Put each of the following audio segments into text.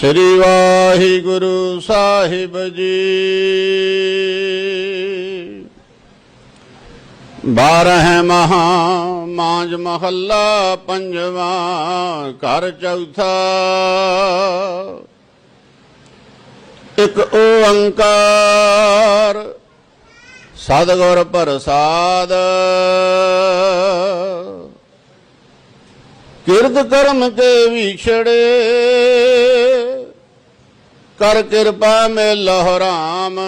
ਸ੍ਰੀ ਵਾਹਿਗੁਰੂ ਸਾਹਿਬ ਜੀ। ਬਾਰਹ ਮਹਾ ਮਾਂਜ ਮਹੱਲਾ, ਪੰਜਵਾਂ ਘਰ ਚੌਥਾ। ਇੱਕ ਓੰਕਾਰ ਸਤਿਗੁਰ ਪ੍ਰਸਾਦ। ਕਿਰਤ ਕਰਮ ਕੇ ਵਿਛੜੇ ਕਰ ਕਿਰਪਾ ਮੇ ਲਹੁ ਰਾਮ।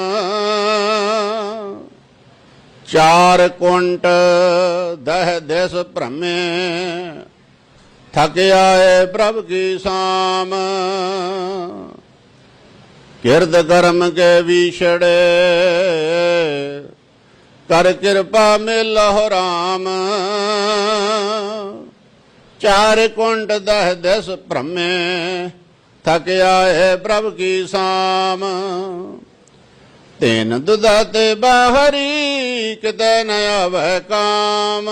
ਚਾਰ ਕੁੰਟ ਦਹ ਦੇਸ ਭ੍ਰਮੇ, ਥਕ ਏ ਪ੍ਰਭ ਕੀ ਸਾਮ। ਕਿਰਦ ਕਰਮ ਕੇ ਵਿਛੜੇ, ਕਰ ਕਿਰਪਾ ਮੇ ਲਹੁ ਰਾਮ। ਚਾਰ ਕੁੰਟ ਦਹ ਦਸ ਭ੍ਰਮੇ ਥਕ ਆਏ ਪ੍ਰਭ ਕੀ ਸਾਮ। ਤੈਨ ਦੁਦਾ ਤੇ ਬਾਹਰੀ ਕਿਤੇ ਨ ਆਵੇ ਕਾਮ।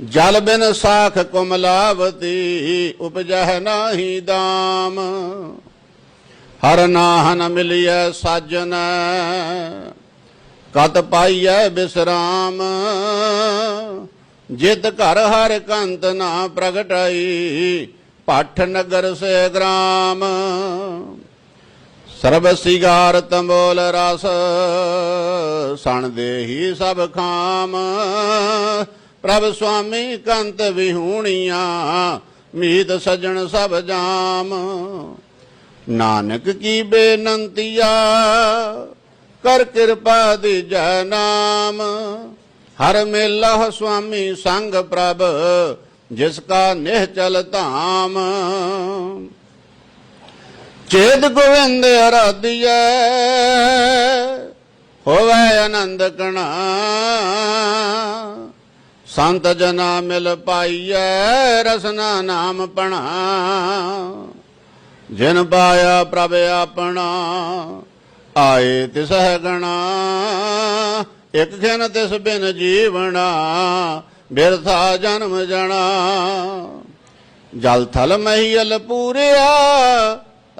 ਜਲ ਬਿਨ ਸਾਖ ਕੁਮਲਾਵਤੀ ਉਪਜਹ ਨਾਹੀ ਦਾਮ। ਹਰ ਨਾਹਨ ਮਿਲਿਐ ਸਾਜਨ, ਕਤ ਪਾਈਐ ਬਿਸਰਾਮ। ਜਿਤ ਘਰ ਹਰ ਕੰਤ ਨਾ ਪ੍ਰਗਟਾਈ ਭੱਠ ਨਗਰ ਸੇ ਗ੍ਰਾਮ। ਸਰਬ ਸਿਗਾਰ ਤੰਬੋਲ ਰਸ, ਸਣ ਦੇਹੀ ਸਭ ਖਾਮ। ਪ੍ਰਭ ਸੁਆਮੀ ਕੰਤ ਵਿਹੂਣੀਆਂ, ਮੀਤ ਸਜਣ ਸਭ ਜਾਮ। ਨਾਨਕ ਕੀ ਬੇਨੰਤੀਆ ਕਰ ਕਿਰਪਾ ਦੀ ਜੈ ਨਾਮ। ਹਰ ਮੇਲਾ ਸੁਆਮੀ ਸੰਗ ਪ੍ਰਭ ਜਿਸ ਕਾ ਨਿਹਚਲ ਧਾਮ। ਚੇਤ ਗੋਵਿੰਦ ਅਰਾਧਿਐ, ਹੋਵੇ ਆਨੰਦ ਕਣਾ। ਸੰਤ ਜਨਾ ਮਿਲ ਪਾਈਐ, ਰਸਨਾ ਨਾਮ ਪਣਾ। ਜਿਨ ਪਾਇਆ ਪ੍ਰਭ ਆਪਣਾ, ਆਏ ਤਿਸਹਿ ਗਣਾ। ਇਕ ਖਿਨ ਤਿਸ ਬਿਨ ਜੀਵਣਾ। ਬਿਰਥਾ ਜਨਮ ਜਣਾ। ਜਲ ਥਲ ਮਹੀਲ ਪੂਰਿਆ,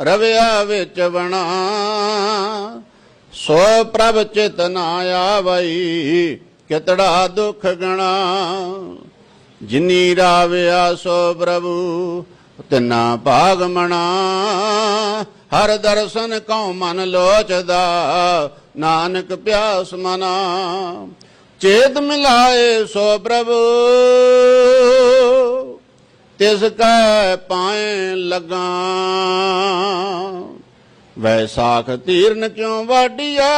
ਰਵਿਆ ਵਿੱਚ ਬਣਾ ਸੋ ਪ੍ਰਭ ਚਿਤ ਨਾ ਆਵਈ, ਕਿਤੜਾ ਦੁਖ ਗਣਾ। ਜਿਨੀ ਰਾਵਿਆ ਸੋ ਪ੍ਰਭੂ, ਤਿਨਾ ਭਾਗ ਮਣਾ। ਹਰ ਦਰਸ਼ਨ ਕਉ ਮਨ ਲੋਚਦਾ, ਨਾਨਕ ਪਿਆਸ ਮਨਾ। ਚੇਤ ਮਿਲਾਏ ਸੋ ਪ੍ਰਭੂ। ਤਿਸ ਕੈ ਪਾਏ ਲਗਾ। ਵੈਸਾਖ ਤੀਰਨ ਕਿਉ ਵਾਡੀਆ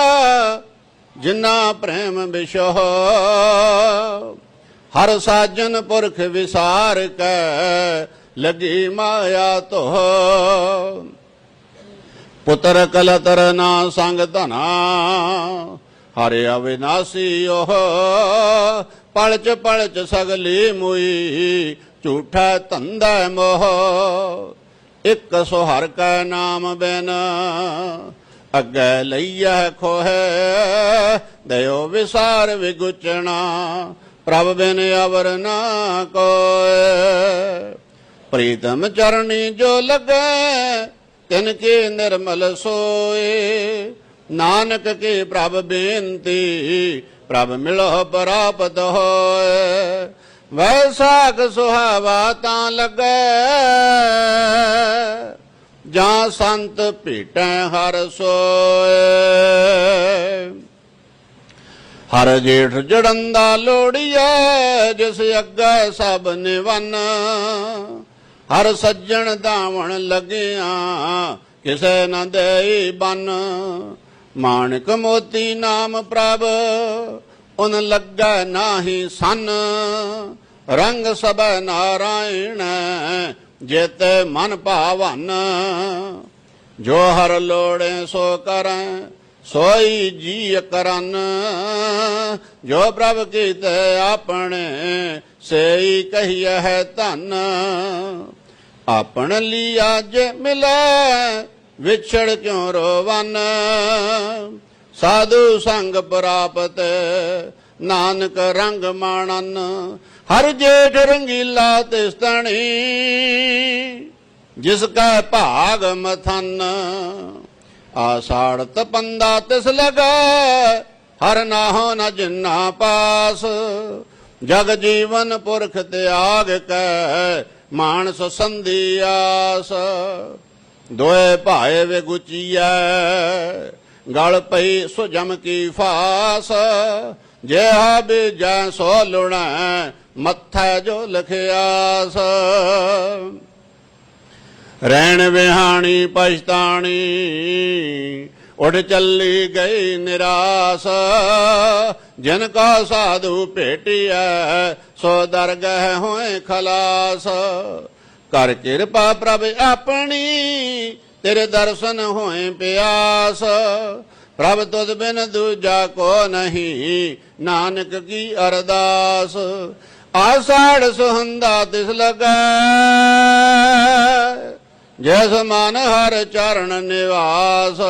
ਜਿਨਾ ਪ੍ਰੇਮ ਵਿਸ਼ੋਹ ਹਰ ਸਾਜਨ ਪੁਰਖ ਵਿਸਾਰ ਕੈ, ਲਗੀ ਮਾਇਆ ਤੋ ਪੁੱਤਰ ਕਲਤਰ ਨਾ ਸੰਗ ਧਨਾ ਹਰਿ ਅਵਿਨਾਸੀ ਓਹ ਪਲਚ ਪਲਚ ਸਗਲੀ ਮੁਈ, ਝੂਠਾ ਧੰਦਾ ਮੋਹ। ਇਕ ਸੋ ਹਰ ਕੈ ਨਾਮ ਬਿਨ, ਅੱਗੇ ਲਈਐ ਖੋਹੈ। ਦਇਓ ਵਿਸਾਰ ਵਿਗੁਚਣਾ, ਪ੍ਰਭ ਬਿਨ ਅਵਰ ਨਾ ਕੋਏ। ਪ੍ਰੀਤਮ ਚਰਣੀ ਜੋ ਲਗੈ, ਤਿਨ ਕੇ ਨਿਰਮਲ ਸੋਏ। ਨਾਨਕ ਕੇ ਪ੍ਰਭ ਬੇਨਤੀ, ਪ੍ਰਭ ਮਿਲੋ ਪ੍ਰਾਪਤ ਹੋਏ। ਵੈਸਾਖ ਸੁਹਾਵਾ ਤਾਂ ਲੱਗੈ, ਜਾਂ ਸੰਤ ਭੇਟੈ ਹਰ ਸੋਏ। ਹਰ ਜੇਠ ਜੜੰਦਾ ਲੋੜੀਐ, ਜਿਸ ਅੱਗੇ ਸਭ ਨਿਵਨ। ਹਰ ਸੱਜਣ ਦਾਵਣ ਲਗਿਆ, ਕਿਸੇ ਨਾ ਦੇਈ ਬਨ। ਮਾਣਕ ਮੋਤੀ ਨਾਮ ਪ੍ਰਭ, ਉਨ ਲੱਗਾ ਨਾਹੀ ਸਨ। ਰੰਗ ਸਭ ਨਾਰਾਇਣ, ਜੇਤੇ ਮਨ ਭਾਵਨ। ਜੋ ਹਰ ਲੋੜੇ ਸੋ ਕਰੈ, ਸੋਈ ਜੀ ਕਰਨ। ਜੋ ਪ੍ਰਭ ਕੀਤੇ ਆਪਣੇ, ਸੇਈ ਕਹੀਐ ਹੈ ਧਨ। ਆਪਣ ਲਿਆ ਜੇ ਮਿਲੈ ਵਿਛੜ ਕਿਉ ਰੋਵਨ? ਸਾਧੂ ਸੰਗ ਪ੍ਰਾਪਤ ਨਾਨਕ ਰੰਗ ਮਾਣਨ, ਹਰ ਜੇਠ ਰੰਗੀਲਾ ਤਿਸਤਣੀ, ਜਿਸ ਕਾ ਭਾਗ ਮਥਨ। ਆਸਾੜ ਤਪੰਦਾ ਤਿਸ ਲਗੈ, ਹਰ ਨਾਹੋ ਨ ਜਿਨਾ ਪਾਸ। ਜਗ ਜੀਵਨ ਪੁਰਖ ਤਿਆਗ ਕੈ, ਮਾਨਸ ਸੰਧੀ ਆਸ। ਦੋਏ ਭਾਏ ਵੇ ਗੁਚੀਐ ਗਲ ਪਈ ਸੋ ਜਮ ਕੀ ਫਾਸ, ਜਿਹਾ ਬੀਜੈ ਸੋ ਲੁਣੈ, ਮੱਥੈ ਜੋ ਲਖਿਆਸ। ਰਹਿਣ ਵਿਹਾਣੀ ਪਛਤਾਣੀ ਉਡ ਚੱਲੀ ਗਈ ਨਿਰਾਸ। ਜਿਨ ਕਾ ਸਾਧੂ ਭੇਟਿਐ, ਸੋ ਦਰਗਹਿ ਹੋਏ ਖਲਾਸ। ਕਰ ਕਿਰਪਾ ਪ੍ਰਭ ਆਪਣੀ, ਤੇਰੇ ਦਰਸ਼ਨ ਹੋਏ ਪਿਆਸ। ਪ੍ਰਭ ਤੁਧ ਬਿਨ ਦੂਜਾ ਕੋ ਨਹੀਂ, ਨਾਨਕ ਕੀ ਅਰਦਾਸ। ਆਸਾੜ ਸੁਹੰਦਾ ਤਿਸ ਲਗੈ, ਜੈਸ ਮਨ ਹਰ ਚਰਨ ਨਿਵਾਸ।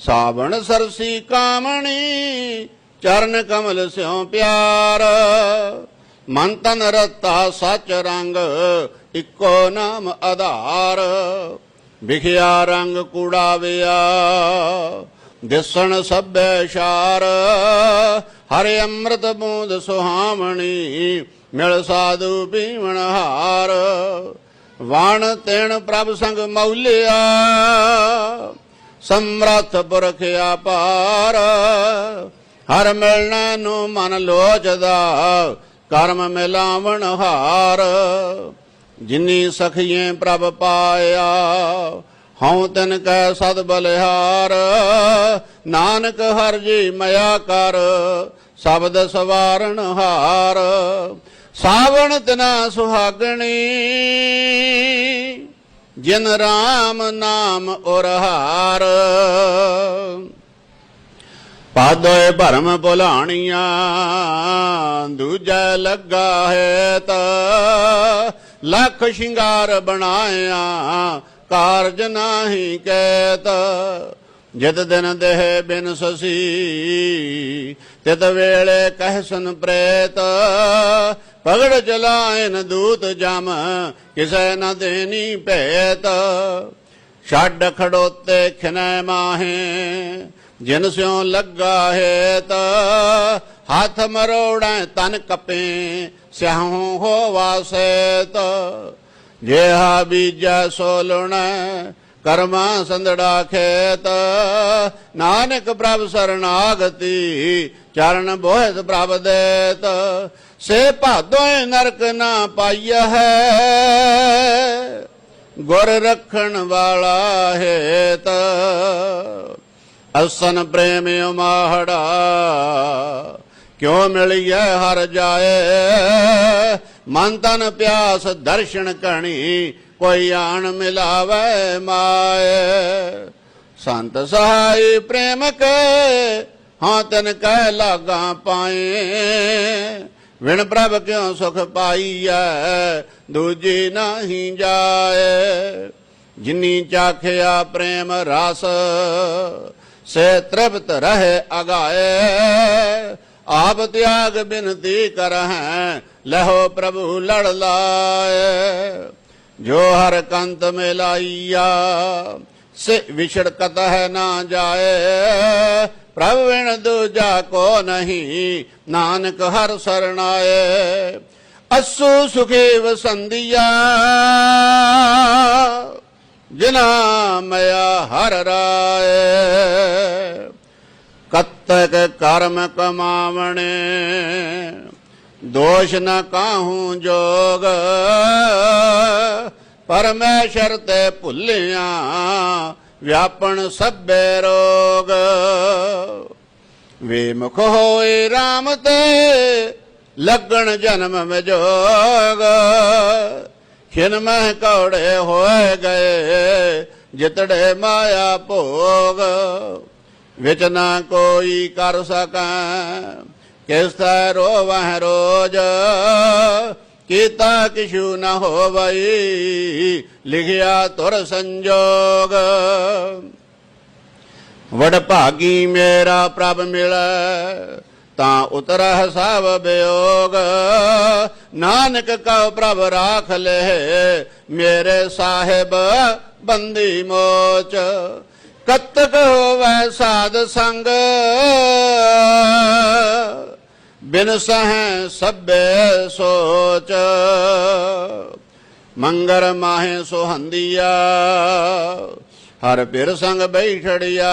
ਸਾਵਣ ਸਰਸੀ ਕਾਮਣੀ, ਚਰਨ ਕਮਲ ਸਿਉ ਪਿਆਰ। ਮਨ ਤਨ ਰਤਾ ਸਚ ਰੰਗ, ਇੱਕੋ ਨਾਮ ਆਧਾਰ। ਵਿਖਿਆ ਰੰਗ ਕੂੜਾਵਿਆ, ਦਿਸਣ ਸਭੈ ਸ਼ਾਰ। ਹਰਿ ਅੰਮ੍ਰਿਤ ਬੂੰਦ ਸੁਹਾਵਣੀ, ਮਿਲ ਸਾਧੂ ਪੀਵਣ ਹਾਰ। ਵਣ ਤੈਣ ਪ੍ਰਭ ਸੰਗ ਮੌਲਿਆ, ਸਮਰਥ ਪੁਰਖ ਆਪਾਰ ਹਰ ਮਿਲਣ ਨੂੰ ਮਨ ਲੋਚਦਾ ਕਰਮ ਮਿਲਾਵਣ ਹਾਰ, ਜਿਨੀ ਸਖੀਏ ਪ੍ਰਭ ਪਾਇਆ, ਹਉ ਤਨ ਕੈ ਸਦ ਬਲਿਹਾਰ। ਨਾਨਕ ਹਰ ਜੀ ਮਇਆ ਕਰ, ਸ਼ਬਦ ਸਵਾਰਣ ਹਾਰ। ਸਾਵਣ ਤਨਾ ਸੁਹਾਗਣੀ, ਜਿਨ ਰਾਮ ਨਾਮ ਉਰਹਾਰ। ਪਾਦੋਏ ਭਰਮ ਭੁਲਾਣੀਆਂ, ਦੂਜਾ ਲੱਗਾ ਹੈ ਤਾ ਲੱਖ ਸ਼ਿੰਗਾਰ ਬਣਾਇਆ, ਕਾਰਜ ਨਾਹੀ ਕੈਤ। ਜਿਤ ਦਿਨ ਦੇਹ ਬਿਨ ਸਸੀ, ਤਿਤ ਵੇਲੇ ਕਹਿਸਨ ਪ੍ਰੇਤ। ਪਗੜ ਚਲਾਇਨ ਦੂਤ ਜਮ, ਕਿਸੈ ਨ ਦੇਨੀ ਭੇਤ। ਛੱਡ ਖੜੋਤੇ ਖਿਨੈ ਮਾਹੇ ਜਿਨ ਸਿਉ ਲੱਗਾ ਹੈ ਤਾ ਹੱਥ ਮਰੋੜੈ ਤਨ ਕਪੇ, ਸਿਆਹੂ ਹੋ ਵਾਸੈ ਤਾ ਬੀਜੈ ਸੋ ਲੁਣੈ ਕਰਮਾ ਸੰਦੜਾ ਖੇਤ। ਨਾਨਕ ਪ੍ਰਭ ਸਰਣਾਗਤੀ ਚਰਨ ਬੋਹਿਤ ਪ੍ਰਭ ਦੇਤ। ਸੇ ਭਾਦੋਏ ਨਰਕ ਨਾ ਪਾਈਆ ਹੈ, ਗੁਰ ਰੱਖਣ ਵਾਲਾ ਹੇਤ। ਅਸਨ ਪ੍ਰੇਮ ਮਾਹੜਾ ਕਿਉ ਮਿਲਿਐ ਹਰ ਜਾਏ? ਮਨ ਤਨ ਪਿਆਸ ਦਰਸ਼ਨ ਕਣੀ, ਕੋਈ ਆਣ ਮਿਲਾਵੇ ਮਾਏ। ਸੰਤ ਸਹਾਈ ਪ੍ਰੇਮ ਕੇ, ਹਾਂ ਤਨ ਕਹਿ ਲਾਗਾ ਪਾਏ। ਵਿਣ ਪ੍ਰਭ ਕਿਉ ਸੁਖ ਪਾਈਐ, ਦੂਜੀ ਨਹੀਂ ਜਾਏ। ਜਿਨੀ ਚਾਖਿਆ ਪ੍ਰੇਮ ਰਸ ਸੇ ਤ੍ਰਿਪਤ ਰਹੇ ਅਗਾਏ। ਆਪ ਤਿਆਗ ਬਿਨਤੀ ਕਰਹਿ, ਲਹੋ ਪ੍ਰਭੂ ਲੜ ਲਾਏ। ਜੋ ਹਰ ਕੰਤ ਮਿਲਾਈਆ, ਸੇ ਵਿਛੜਕਤ ਹੈ ਨਾ ਜਾਏ। ਪ੍ਰਭ ਵਿਣ ਦੂਜਾ ਕੋ ਨਹੀਂ, ਨਾਨਕ ਹਰ ਸਰਣਾਏ। ਅਸੂ ਸੁਖੇ ਵਸੰਦੀਆ ਜਿਨਾ ਮਇਆ ਹਰ ਰਾਏ। ਕਤਕ ਕਰਮ ਕਮਾਵਣੇ, ਦੋਸ਼ ਨ ਕਾਹੂ ਜੋਗ। ਪਰਮੇਸ਼ਰ ਤੇ ਭੁੱਲਿਆ, ਵਿਆਪਣ ਸਭੇ ਰੋਗ। ਵੇਮੁਖ ਹੋਏ RAM ਤੇ, ਲੱਗਣ ਜਨਮ ਵਿਜੋਗ। ਖਿਨ ਮਹਿ ਕੌੜੇ ਹੋਏ ਗਏ, ਜਿਤੜੇ ਮਾਇਆ ਭੋਗ। ਵਿਚ ਨਾ ਕੋਈ ਕਰ ਸਕੈ, ਕਿਸ ਤੈ ਰੋਵਹਿ ਰੋਜ। ਕੀਤਾ ਕਿਛੂ ਨ ਹੋਵਈ, ਲਿਖਿਆ ਤੁਰ ਸੰਜੋਗ। ਵਡ ਭਾਗੀ ਮੇਰਾ ਪ੍ਰਭ ਮਿਲੈ ਤਾਂ ਉਤਰਹ ਸਭ ਬਿਯੋਗ ਨਾਨਕ ਕਉ ਪ੍ਰਭ ਰਾਖ ਲੈ, ਮੇਰੇ ਸਾਹਿਬ ਬੰਦੀ ਮੋਚ। ਕਤਕ ਹੋਵੈ ਸਾਧ ਸੰਗ, ਬਿਨ ਸਹਿ ਸਭੇ ਸੋਚ। ਮੰਗਰ ਮਾਹੇ ਸੁਹੰਦੀਆ, ਹਰ ਪਿਰ ਸੰਗ ਬੈਠੜਿਆ।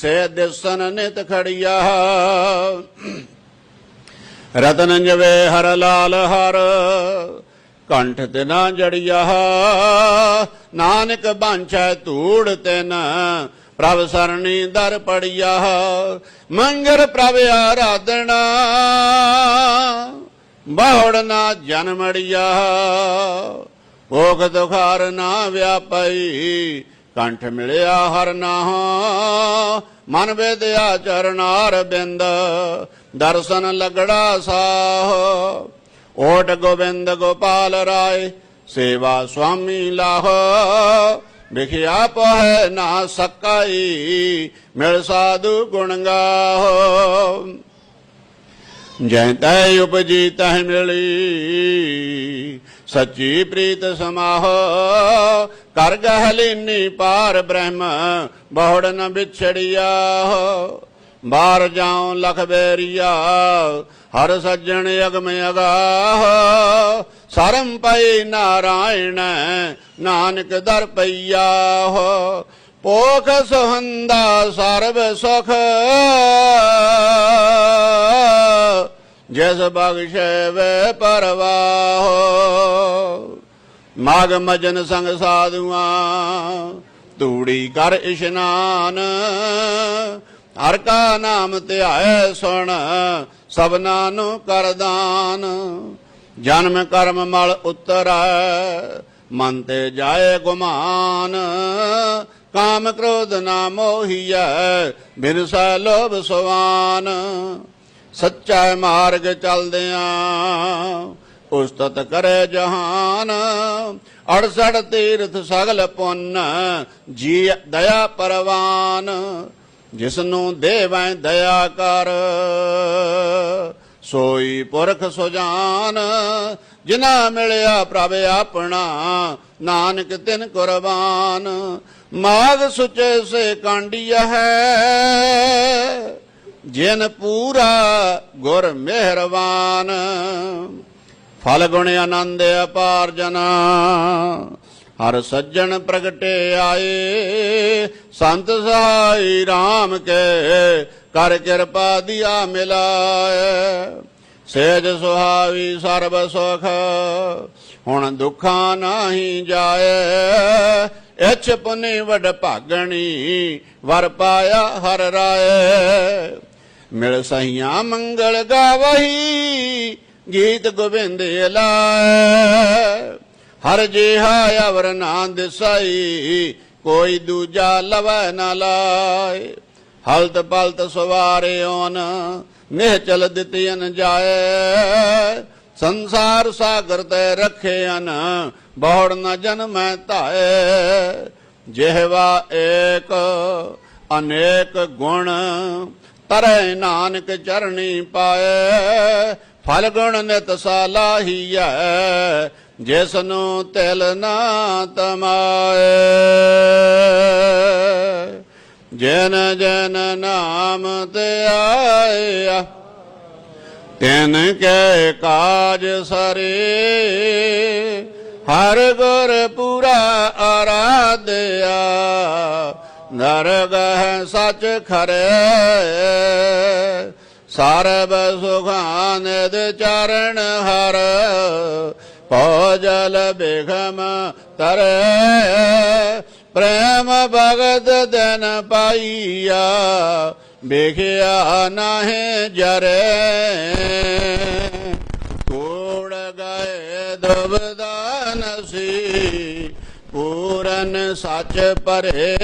ਸੇ ਦਿਸਨ ਨਿਤ ਖੜੀਆ। ਰਤਨ ਜਵੇ ਹਰ ਲਾਲ ਹਰ, ਕੰਠ ਤੇ ਨਾ ਜੜੀਆ। ਨਾਨਕ ਬਾਂਛੈ ਧੂੜ ਤਿਨ ਪ੍ਰਭ ਸਰਣੀ ਦਰ ਪੜਿਆ। ਮੰਗਰ ਪ੍ਰਭ ਆਰਾਧਣਾ ਬਹੁੜ ਨਾ ਜਨਮੜੀਆ ਭੋਗ ਦੁਖਾਰ ਨਾ ਵਿਆਪਈ ਕੰਠ ਮਿਲਿਆ ਹਰ ਨਾਹ। ਮਨ ਵੇਦਿਆ ਚਰਨਾਰ ਬਿੰਦ। ਦਰਸ਼ਨ ਲਗੜਾ ਸਾਹ। ਓਟ ਗੋਬਿੰਦ ਗੋਪਾਲ ਰਾਏ, ਸੇਵਾ ਸੁਆਮੀ ਲਾਹ। ਵਿਖਿਆ ਪੋਹਿ ਨਾ ਸਕਾਈ, ਮਿਲ ਸਾਧੂ ਗੁਣ ਗਾਹ। ਜੈ ਤੈ ਉਪਜੀ ਤਹਿ ਮਿਲੀ ਸੱਚੀ ਪ੍ਰੀਤ ਸਮਾਹ, ਕਰ ਗਹਲੀਨੀ ਪਾਰ ਬ੍ਰਹਮ, ਬਹੁੜ ਨ ਵਿਛੜਿਆ। ਬਾਹਰ ਜਾਉ ਲਖ ਬੇਰੀਆ, ਹਰ ਸੱਜਣ ਅਗਮ ਅਗਾਹ। ਸਰਮ ਪਈ ਨਾਰਾਇਣ, ਨਾਨਕ ਦਰ ਪਈਆ। ਹੋ ਪੋਖ ਸੁਹੰਦਾ ਸਰਬ ਸੁਖ। ਜਿਸ ਬਖਸ਼ੇ ਵੇ ਪਰਵਾਹ ਮਾਗ ਮਜਨ ਸੰਗ ਸਾਧੂਆਂ, ਤੂੜੀ ਕਰ ਇਸ਼ਨਾਨ। ਹਰ ਕਾ ਨਾਮ ਧਿਆਏ ਸੁਣ, ਸਭਨਾ ਨੂੰ ਕਰਦਾਨ ਜਨਮ ਕਰਮ ਮਲ ਉਤਰੈ, ਮਨ ਤੇ ਜਾਏ ਗੁਮਾਨ। ਕਾਮ ਕ੍ਰੋਧ ਨਾ ਮੋਹੀਐ, ਬਿਨ ਸੈ ਲੋਭ ਸੁਵਾਨ ਸੱਚਾ ਮਾਰਗ ਚਲਦਿਆਂ ਉਸਤਤ ਕਰੇ ਜਹਾਨ। ਅੜਸੜ ਤੀਰਥ ਸਗਲ ਪੁੰਨ, ਜੀ ਦਇਆ ਪਰਵਾਨ। ਜਿਸ ਨੂੰ ਦੇਵੈ ਦਇਆ ਕਰ, ਸੋਈ ਪੁਰਖ ਸੁਜਾਨ। ਜਿਨਾ ਮਿਲਿਆ ਪ੍ਰਭ ਆਪਣਾ, ਨਾਨਕ ਤਿਨ ਕੁਰਬਾਨ। ਮਾਗ ਸੁਚੇ ਸੇ ਕਾਂਡੀਆ ਹੈ। ਜਿਨ ਪੂਰਾ ਗੁਰ ਮਿਹਰਬਾਨ, ਫਲ ਗੁਣ ਆਨੰਦ ਅਪਾਰ ਜਨਾ। ਹਰ ਸੱਜਣ ਪ੍ਰਗਟੇ ਆਏ, ਸੰਤ ਸਹਾਈ RAM ਕੇ ਕਰ ਕਿਰਪਾ ਦਿਆ ਮਿਲਾਏ। ਸੇਜ ਸੁਹਾਵੀ ਸਰਬ ਸੁਖ, ਹੁਣ ਦੁੱਖਾਂ ਨਾਹੀ ਜਾਏ। ਇਛ ਪੁਨੀ ਵਡ ਭਾਗਣੀ, ਵਰ ਪਾਇਆ ਹਰ ਰਾਏ। ਮਿਲ ਸਹੀਆਂ ਮੰਗਲ ਗਾਵਹੀ, ਗੀਤ ਗੋਬਿੰਦ ਲਾਏ ਹਰ ਜਿਹਾ ਅਵਰ ਨਾ ਦਿਸਾਈ ਕੋਈ ਦੂਜਾ ਲਵੈ ਨਾ ਲਾਏ ਹਲਤ ਪਲਤ ਸਵਾਰੇ ਓਨ ਨਿਹ ਚਲ ਦਿੱਤੀਨ ਜਾਏ। ਸੰਸਾਰ ਸਾਗਰ ਤੇ ਰੱਖਿਆਨ ਬਹੁੜ ਨ ਜਨਮੈ ਧਾਏ। ਜਿਹਵਾ ਏਕ, ਅਨੇਕ ਗੁਣ ਤਰੈ ਨਾਨਕ ਚਰਣੀ ਪਾਏ, ਫਲ ਗੁਣ ਨਿਤ ਸਾਲਾਹੀਐ ਜਿਸ ਨੂੰ ਤਿਲ ਨਾ ਤਮਾਏ। ਜਨ ਜਨ ਨਾਮ ਤੇ ਆਇਆ, ਤਿਨ ਕੈ ਕਾਜ ਸਰੇ, ਹਰ ਗੁਰ ਪੂਰਾ ਆਰਾਧਿਆ ਨਰਗਹ ਸਚ ਖਰੇ। ਸਰਬ ਸੁਖਾਨ ਦੇ ਚਰਨ ਹਰ। ਭੋਜਲ ਬਿਖਮ ਤਰੇ। ਪ੍ਰੇਮ ਭਗਤ ਦਨ ਪਾਈਆ, ਵੇਖਿਆ ਨਾਹੀਂ ਜਰੇ। ਕੋੜ ਗਏ ਦੁਬਦਾ ਸੀ ਪੂਰਨ ਸੱਚ ਪਰੇ।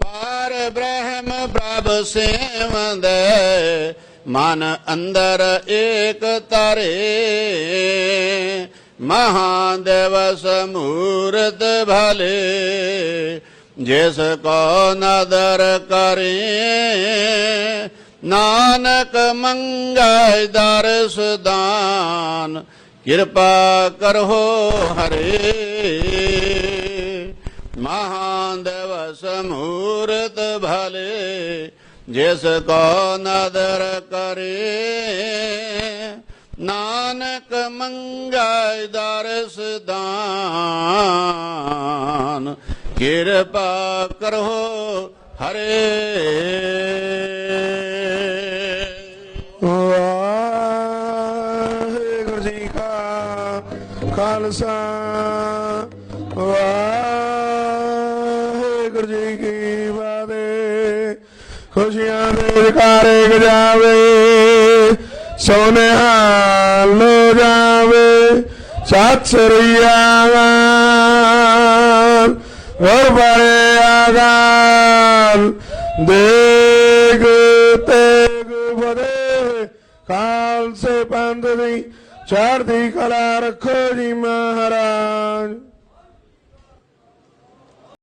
ਪਾਰ ਬ੍ਰਹਮ ਪ੍ਰਭ ਸੇਵੰਦੇ ਮਨ ਅੰਦਰ ਏਕ ਤਰੇ ਮਹਾਦੇਵ ਸਮੂਰਤ ਭਲੇ, ਜਿਸ ਕੋ ਨਦਰ ਕਰੇ। ਨਾਨਕ ਮੰਗੈ ਦਰਸ ਦਾਨ, ਕਿਰਪਾ ਕਰੋ ਹਰੇ। ਮਹਾ ਜਿਸ ਕੋ ਨਦਰ ਕਰੇ, ਨਾਨਕ ਮੰਗੈ ਦਰਸ ਦਾਨ। ਕਿਰਪਾ ਕਰੋ ਹਰੇ। ਵਾਹਿਗੁਰੂ ਜੀ ਕਾ ਖਾਲਸਾ। ਖੁਸ਼ੀਆਂ ਦੇ ਜਕਾਰੇ ਗਜਾਵੇ, ਸੋਨੇ ਹਾਲ ਜਾਵੇ, ਸਤਿ ਸ੍ਰੀ ਅਕਾਲ। ਹੋਰ ਬਰੇ ਆਗਾਲ ਦੇਗ ਤੇਗ ਬਦੇ ਖਾਲਸੇ ਪੰਥ ਦੀ ਚੜ੍ਹਦੀ ਕਲਾ ਰੱਖੋ ਜੀ ਮਹਾਰਾਜ।